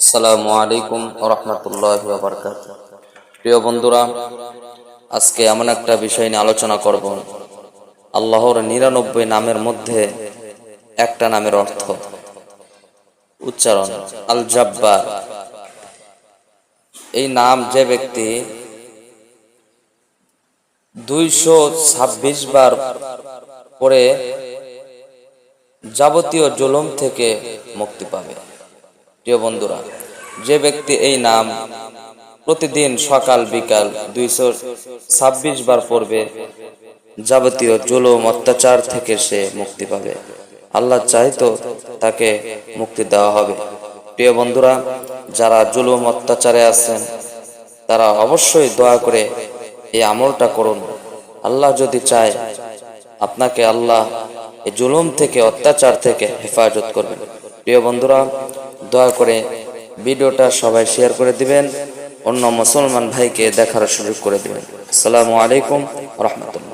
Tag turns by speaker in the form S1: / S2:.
S1: আসসালামু আলাইকুম রহমতুল্লাহ বারকাত প্রিয় বন্ধুরা, আজকে এমন একটা বিষয় নিয়ে আলোচনা করব। আল্লাহর নিরানব্বই নামের মধ্যে একটা নামের অর্থ। উচ্চারণ আল জাব্বার এই নাম যে ব্যক্তি দুইশো ছাব্বিশ বার পরে যাবতীয় জুলুম থেকে মুক্তি পাবে। প্রিয় বন্ধুরা, যে ব্যক্তি এই নাম প্রতিদিন সকাল, বিকাল দুইশো ছাব্বিশ বার পড়বে, যাবতীয় জুলুম, অত্যাচার থেকে সে মুক্তি পাবে। আল্লাহ চাইতো তাকে মুক্তি দেওয়া হবে। প্রিয় বন্ধুরা, যারা জুলুম, অত্যাচারে আছেন, তারা অবশ্যই দয়া করে এই আমলটা করুন। আল্লাহ যদি চায়, আপনাকে আল্লাহ এই জুলুম থেকে, অত্যাচার থেকে হেফাজত করবেন। প্রিয় বন্ধুরা দয়া করে ভিডিওটা সবাই শেয়ার করে দিবেন, অন্য মুসলমান ভাইকে দেখার সুযোগ করে দিবেন। আসসালামু আলাইকুম রহমতুল্লাহ।